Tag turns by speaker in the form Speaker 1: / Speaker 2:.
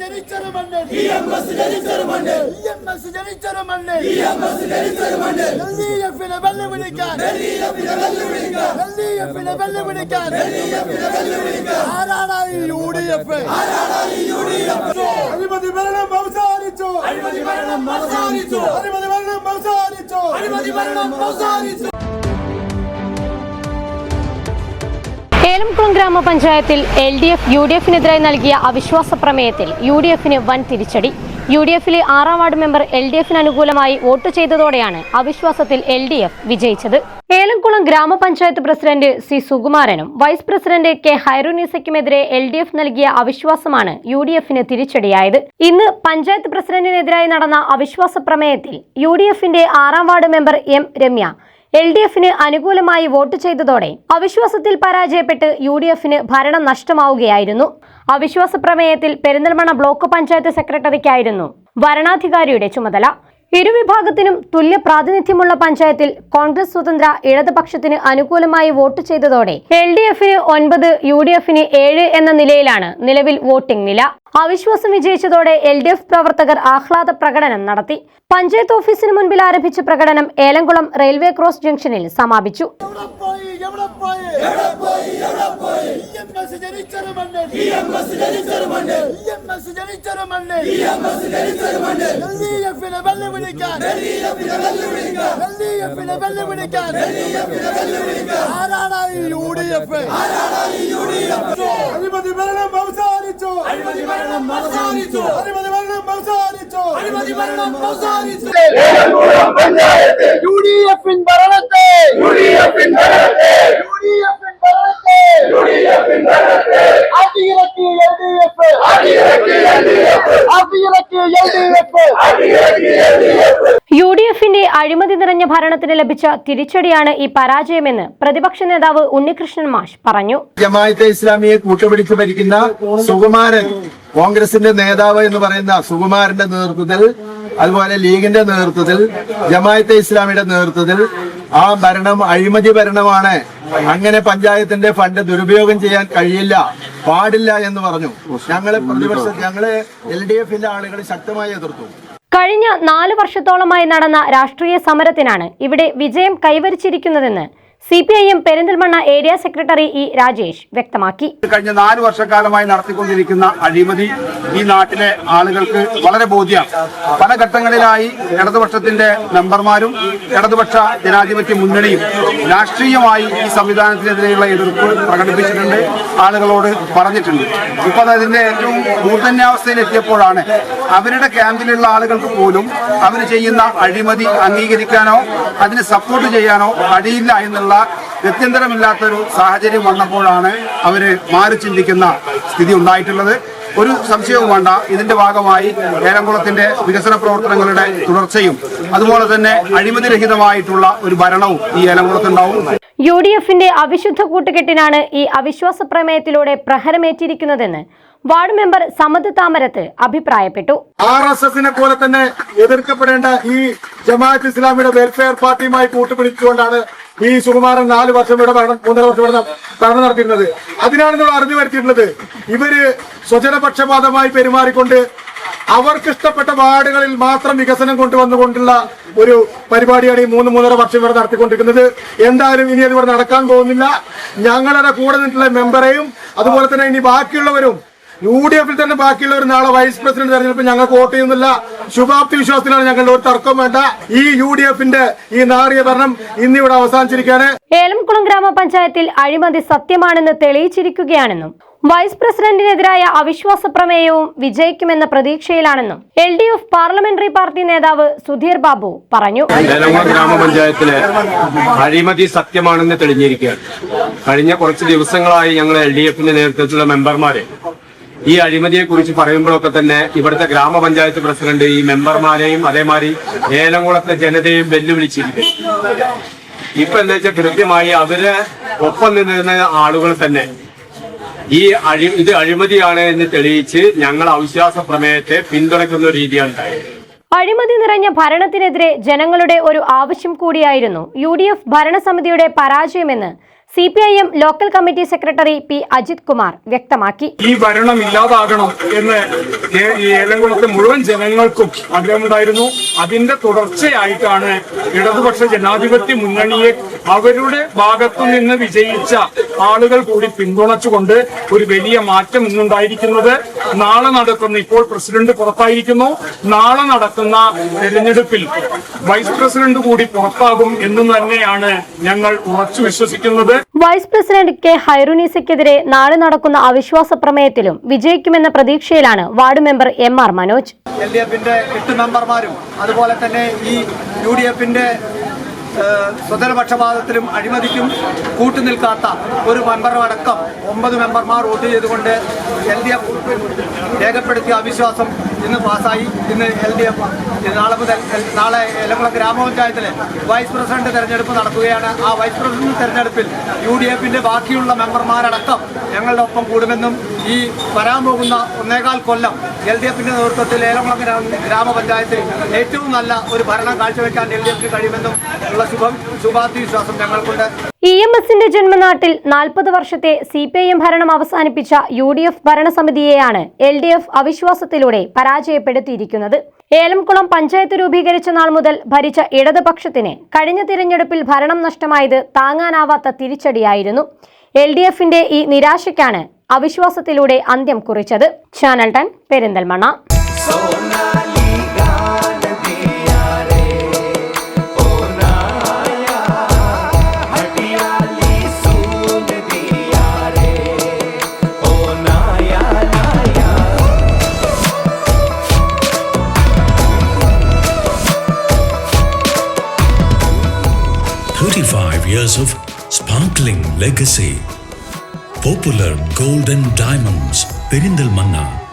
Speaker 1: ജനിച്ചൊരു
Speaker 2: EMS ജനിച്ചൊരു
Speaker 1: EMS ജനിച്ചൊരു
Speaker 2: EMS ജനിച്ചൊരു മണ്ണിൽ.
Speaker 1: എൽഡിഎഫിനെ വെല്ലുവിളിക്കാൻ.
Speaker 2: എൽഡിഎഫിനെ വെല്ലുവിളിക്കാൻ.
Speaker 1: ആരാണ് ഈ യു ഡി എഫ്? അഴിമതി ഭരണം അവസാനിച്ചു.
Speaker 2: അഴിമതി ഭരണം അവസാനിച്ചു.
Speaker 1: അഴിമതി ഭരണം അവസാനിച്ചു.
Speaker 2: അഴിമതി ഭരണം അവസാനിച്ചു.
Speaker 3: ഏലംകുളം ഗ്രാമപഞ്ചായത്തിൽ L D F U D എഫിനെതിരായി നൽകിയ അവിശ്വാസ പ്രമേയത്തിൽ യു ഡി എഫിന് വൻ തിരിച്ചടി. യു ഡി എഫിലെ ആറാം വാർഡ് മെമ്പർ എൽ ഡി എഫിന് അനുകൂലമായി വോട്ട് ചെയ്തതോടെയാണ് അവിശ്വാസത്തിൽ എൽ ഡി എഫ് വിജയിച്ചത്. ഏലംകുളം ഗ്രാമപഞ്ചായത്ത് പ്രസിഡന്റ് സി സുകുമാരനും വൈസ് പ്രസിഡന്റ് കെ ഹൈറുനീസയ്ക്കുമെതിരെ എൽ ഡി എഫ് നൽകിയ അവിശ്വാസമാണ് യു ഡി എഫിന് തിരിച്ചടിയായത്. ഇന്ന് പഞ്ചായത്ത് പ്രസിഡന്റിനെതിരായി നടന്ന അവിശ്വാസ പ്രമേയത്തിൽ യു ഡി എഫിന്റെ ആറാം ward member M Ramya L D എഫിന് അനുകൂലമായി വോട്ട് ചെയ്തതോടെ അവിശ്വാസത്തിൽ പരാജയപ്പെട്ട് യു ഡി എഫിന് ഭരണം നഷ്ടമാവുകയായിരുന്നു. അവിശ്വാസ പ്രമേയത്തിൽ പെരിന്തൽമണ്ണ ബ്ലോക്ക് പഞ്ചായത്ത് സെക്രട്ടറിക്കായിരുന്നു വരണാധികാരിയുടെ ചുമതല. ഇരുവിഭാഗത്തിനും തുല്യ പ്രാതിനിധ്യമുള്ള പഞ്ചായത്തിൽ കോൺഗ്രസ് സ്വതന്ത്ര ഇടതുപക്ഷത്തിന് അനുകൂലമായി വോട്ട് ചെയ്തതോടെ എൽ ഡി എഫിന് ഒൻപത് യു ഡി എഫിന് ഏഴ് എന്ന നിലയിലാണ് നിലവിൽ വോട്ടിംഗ് നില. അവിശ്വാസം വിജയിച്ചതോടെ എൽ ഡി എഫ് പ്രവർത്തകർ ആഹ്ലാദ പ്രകടനം നടത്തി. പഞ്ചായത്ത് ഓഫീസിന് മുൻപിൽ ആരംഭിച്ച പ്രകടനം ഏലംകുളം റെയിൽവേ ക്രോസ് ജംഗ്ഷനിൽ സമാപിച്ചു.
Speaker 1: ആരാണ് ഈ യു ഡി എഫ്?
Speaker 2: ആരാണ് ഈ യു ഡി എഫ്?
Speaker 1: അഴിമതി ഭരണം അവസാനിച്ചു.
Speaker 2: അഴിമതി ഭരണം അവസാനിച്ചു.
Speaker 1: അഴിമതി ഭരണം അവസാനിച്ചു.
Speaker 2: അഴിമതി ഭരണം അവസാനിച്ചു.
Speaker 1: യു ഡി എഫിൻ ഭരണത്തെ.
Speaker 2: യു ഡി എഫിൻ ഭരണത്തെ
Speaker 1: യു ഡി എഫിൻ ഭരണത്തെ
Speaker 2: യു ഡി എഫിൻ ഭരണത്തെ
Speaker 1: അടിയിറക്കി എൽ ഡി എഫ്
Speaker 2: അടിയിറക്കി എൽഡിഎഫ്
Speaker 1: അടിയിറക്കി എൽ ഡി എഫ്
Speaker 2: അടിയിറക്കി എൽഡിഎഫ്
Speaker 3: യു ഡി എഫിന്റെ നിറഞ്ഞ ഭരണത്തിന് ലഭിച്ച തിരിച്ചടിയാണ് ഈ പരാജയമെന്ന് പ്രതിപക്ഷ നേതാവ് ഉണ്ണികൃഷ്ണൻ മാഷ് പറഞ്ഞു.
Speaker 4: ജമാഅത്തെ ഇസ്ലാമിയെ കൂട്ടുപിടിച്ച് ഭരിക്കുന്ന സുകുമാരൻ കോൺഗ്രസിന്റെ നേതാവ് എന്ന് പറയുന്ന സുകുമാരന്റെ നേതൃത്വത്തിൽ അതുപോലെ ലീഗിന്റെ നേതൃത്വത്തിൽ ജമാഅത്തെ ഇസ്ലാമിയുടെ നേതൃത്വത്തിൽ ആ ഭരണം അഴിമതി ഭരണമാണ്. അങ്ങനെ പഞ്ചായത്തിന്റെ ഫണ്ട് ദുരുപയോഗം ചെയ്യാൻ കഴിയില്ല പാടില്ല എന്ന് പറഞ്ഞു. ഞങ്ങളെ പ്രതിപക്ഷ ഞങ്ങൾ എൽ ഡി എഫിന്റെ ആളുകൾ ശക്തമായി എതിർത്തു.
Speaker 3: കഴിഞ്ഞ നാല് വർഷത്തോളമായി നടന്ന രാഷ്ട്രീയ സമരത്തിനാണ് ഇവിടെ വിജയം കൈവരിച്ചിരിക്കുന്നതെന്ന് C P I M Perinthalmanna area secretary E Rajesh വ്യക്തമാക്കി.
Speaker 5: കഴിഞ്ഞ നാല് വർഷക്കാലമായി നടത്തിക്കൊണ്ടിരിക്കുന്ന അഴിമതി ഈ നാട്ടിലെ ആളുകൾക്ക് വളരെ ബോധ്യമാണ്. പല ഘട്ടങ്ങളിലായി ഇടതുപക്ഷത്തിന്റെ മെമ്പർമാരും ഇടതുപക്ഷ ജനാധിപത്യ മുന്നണിയും രാഷ്ട്രീയമായി ഈ സംവിധാനത്തിനെതിരെയുള്ള എതിർപ്പ് പ്രകടിപ്പിച്ചിട്ടുണ്ട് ആളുകളോട് പറഞ്ഞിട്ടുണ്ട്. ഇപ്പൊ അതിന്റെ ഏറ്റവും മൂർധന്യാവസ്ഥയിലെത്തിയപ്പോഴാണ് അവരുടെ ക്യാമ്പിലുള്ള ആളുകൾക്ക് പോലും അവർ ചെയ്യുന്ന അഴിമതി അംഗീകരിക്കാനോ അതിന് സപ്പോർട്ട് ചെയ്യാനോ കഴിയില്ല എന്നുള്ള ഗത്യന്തരമില്ലാത്തൊരു സാഹചര്യം വന്നപ്പോഴാണ് അവർ മാറി ചിന്തിക്കുന്ന സ്ഥിതി ഉണ്ടായിട്ടുള്ളത്. ഒരു സംശയവും വേണ്ട. ഇതിന്റെ ഭാഗമായി ഏലംകുളത്തിന്റെ വികസന പ്രവർത്തനങ്ങളുടെ തുടർച്ചയും അതുപോലെ തന്നെ അഴിമതിരഹിതമായിട്ടുള്ള ഒരു ഭരണവും ഈ ഏലംകുളത്തുണ്ടാവും.
Speaker 3: യു ഡി എഫിന്റെ അവിശുദ്ധ കൂട്ടുകെട്ടിനാണ് ഈ അവിശ്വാസ പ്രമേയത്തിലൂടെ പ്രഹരമേറ്റിരിക്കുന്നതെന്ന് വാർഡ് മെമ്പർ സമദ് താമരത്ത് അഭിപ്രായപ്പെട്ടു.
Speaker 4: ആർ എസ് എസിനെ പോലെ തന്നെ എതിർക്കപ്പെടേണ്ട ഈ ജമാഅത്ത് ഇസ്ലാമിയുടെ വെൽഫെയർ പാർട്ടിയുമായി കൂട്ടുപിടിച്ചുകൊണ്ടാണ് ഈ സുകുമാരൻ നാല് വർഷം ഇവിടെ ഭരണം മൂന്നര വർഷം ഇവിടെ ഭരണം നടത്തിയിരുന്നത്. അതിനാണ് നമ്മൾ അറിഞ്ഞു വരുത്തിയിട്ടുള്ളത്. ഇവർ സ്വജനപക്ഷപാതമായി പെരുമാറിക്കൊണ്ട് അവർക്ക് ഇഷ്ടപ്പെട്ട വാർഡുകളിൽ മാത്രം വികസനം കൊണ്ടുവന്നുകൊണ്ടുള്ള ഒരു പരിപാടിയാണ് ഈ മൂന്ന് മൂന്നര വർഷം ഇവിടെ നടത്തിക്കൊണ്ടിരിക്കുന്നത്. എന്തായാലും ഇനി അത് ഇവിടെ നടക്കാൻ പോകുന്നില്ല. ഞങ്ങളുടെ കൂടെ നിന്നിട്ടുള്ള മെമ്പറെയും അതുപോലെ തന്നെ ഇനി ബാക്കിയുള്ളവരും യു ഡി എഫിൽ തന്നെ ബാക്കിയുള്ളവർ നാളെ വൈസ് പ്രസിഡന്റ് തെരഞ്ഞെടുപ്പ് ഞങ്ങൾക്ക് വോട്ട് ചെയ്യുന്നില്ല. ശുഭാപ്തി വിശ്വാസത്തിലാണ് ഞങ്ങളുടെ ഒരു തർക്കം വേണ്ട. ഈ യു ഡി എഫിന്റെ ഈ നാറിയ ഭരണം ഇന്നിവിടെ അവസാനിച്ചിരിക്കുകയാണ്.
Speaker 3: ഏലംകുളം ഗ്രാമപഞ്ചായത്തിൽ അഴിമതി സത്യമാണെന്ന് തെളിയിച്ചിരിക്കുകയാണെന്നും വൈസ് പ്രസിഡന്റിനെതിരായ അവിശ്വാസ പ്രമേയവും വിജയിക്കുമെന്ന പ്രതീക്ഷയിലാണെന്നും L D F parliamentary party നേതാവ് സുധീർ ബാബു പറഞ്ഞു.
Speaker 6: ഏലംകുളം ഗ്രാമപഞ്ചായത്തിലെ അഴിമതി സത്യമാണെന്ന് തെളിഞ്ഞിരിക്കുകയാണ്. കഴിഞ്ഞ കുറച്ച് ദിവസങ്ങളായി ഞങ്ങൾ എൽ ഡി എഫിന്റെ നേതൃത്വത്തിലുള്ള മെമ്പർമാരെ ഈ അഴിമതിയെ കുറിച്ച് പറയുമ്പോഴൊക്കെ തന്നെ ഇവിടുത്തെ ഗ്രാമപഞ്ചായത്ത് പ്രസിഡന്റ് ഈ മെമ്പർമാരെയും അതേമാതിരി ഏലംകുളത്തെ ജനതയും വെല്ലുവിളിച്ചിരിക്കും ഇപ്പൊ എന്താ വെച്ചാൽ കൃത്യമായി അവർ ഒപ്പം നിന്നിരുന്ന ആളുകൾ തന്നെ ഈ അഴി ഇത് അഴിമതിയാണ് എന്ന് തെളിയിച്ച് ഞങ്ങൾ അവിശ്വാസ പ്രമേയത്തെ പിന്തുണയ്ക്കുന്ന രീതിയാണ്
Speaker 3: അഴിമതി നിറഞ്ഞ ഭരണത്തിനെതിരെ ജനങ്ങളുടെ ഒരു ആവശ്യം കൂടിയായിരുന്നു. യു ഡി എഫ് ഭരണസമിതിയുടെ പരാജയമെന്ന് C P I M local committee secretary P Ajith Kumar വ്യക്തമാക്കി.
Speaker 7: ഈ ഭരണം ഇല്ലാതാകണം എന്ന് ഏലംകുളത്തെ മുഴുവൻ ജനങ്ങൾക്കും ആഗ്രഹമുണ്ടായിരുന്നു. അതിന്റെ തുടർച്ചയായിട്ടാണ് ഇടതുപക്ഷ ജനാധിപത്യ മുന്നണിയെ അവരുടെ ഭാഗത്തു നിന്ന് വിജയിച്ച ആളുകൾ കൂടി പിന്തുണച്ചുകൊണ്ട് ഒരു വലിയ മാറ്റം ഇന്നുണ്ടായിരിക്കുന്നത്. നാളെ നടക്കുന്ന ഇപ്പോൾ പ്രസിഡന്റ് പുറത്തായിരിക്കുന്നു. നാളെ നടക്കുന്ന തെരഞ്ഞെടുപ്പിൽ വൈസ് പ്രസിഡന്റ് കൂടി പുറത്താകും എന്നും തന്നെയാണ് ഞങ്ങൾ ഉറച്ചു വിശ്വസിക്കുന്നത്.
Speaker 3: വൈസ് പ്രസിഡന്റ് കെ ഹൈറുനീസയ്ക്കെതിരെ നാളെ നടക്കുന്ന അവിശ്വാസ പ്രമേയത്തിലും വിജയിക്കുമെന്ന പ്രതീക്ഷയിലാണ് ward member M R Manoj.
Speaker 8: L D എഫിന്റെ എട്ട് മെമ്പർമാരും അതുപോലെ തന്നെ ഈ യു ഡി എഫിന്റെ സ്വതന്ത്രപക്ഷപാതത്തിലും അഴിമതിക്കും കൂട്ടുനിൽക്കാത്ത ഒരു മെമ്പറടക്കം ഒമ്പത് മെമ്പർമാർ വോട്ട് ചെയ്തുകൊണ്ട് എൽ ഡി എഫ് രേഖപ്പെടുത്തിയ അവിശ്വാസം ഇന്ന് പാസ്സായി. ഇന്ന് എൽ ഡി എഫ് നാളെ മുതൽ നാളെ എലമുള ഗ്രാമപഞ്ചായത്തിലെ വൈസ് പ്രസിഡന്റ് തെരഞ്ഞെടുപ്പ് നടക്കുകയാണ്. ആ വൈസ് പ്രസിഡന്റ് തെരഞ്ഞെടുപ്പിൽ യു ഡി എഫിന്റെ ബാക്കിയുള്ള മെമ്പർമാരടക്കം ഞങ്ങളുടെ ഒപ്പം കൂടുമെന്നും ഈ വരാൻ പോകുന്ന ഒന്നേകാൽ കൊല്ലം എൽ ഡി എഫിന്റെ നേതൃത്വത്തിൽ ഏലംകുളം ഗ്രാമ- ഗ്രാമപഞ്ചായത്തിൽ ഏറ്റവും നല്ല ഒരു ഭരണം കാഴ്ചവെക്കാൻ എൽ ഡി എഫിന് കഴിയുമെന്നും ഉള്ള ശുഭം ശുഭാപ്തി വിശ്വാസം ഞങ്ങൾക്കുണ്ട്.
Speaker 3: ഇ എം എസിന്റെ ജന്മനാട്ടിൽ നാൽപ്പത് വർഷത്തെ സി പി ഐ എം ഭരണം അവസാനിപ്പിച്ച യു ഡി എഫ് ഭരണസമിതിയെയാണ് എൽ ഡി എഫ് അവിശ്വാസത്തിലൂടെ പരാജയപ്പെടുത്തിയിരിക്കുന്നത്. ഏലംകുളം പഞ്ചായത്ത് രൂപീകരിച്ച നാൾ മുതൽ ഭരിച്ച ഇടതുപക്ഷത്തിന് കഴിഞ്ഞ തിരഞ്ഞെടുപ്പിൽ ഭരണം നഷ്ടമായത് താങ്ങാനാവാത്ത തിരിച്ചടിയായിരുന്നു. എൽ ഡി എഫിന്റെ ഈ നിരാശയ്ക്കാണ് അവിശ്വാസത്തിലൂടെ അന്ത്യം കുറിച്ചത് channel ten Perinthalmanna
Speaker 9: of sparkling legacy. Popular Golden Diamonds, Perindalmanna,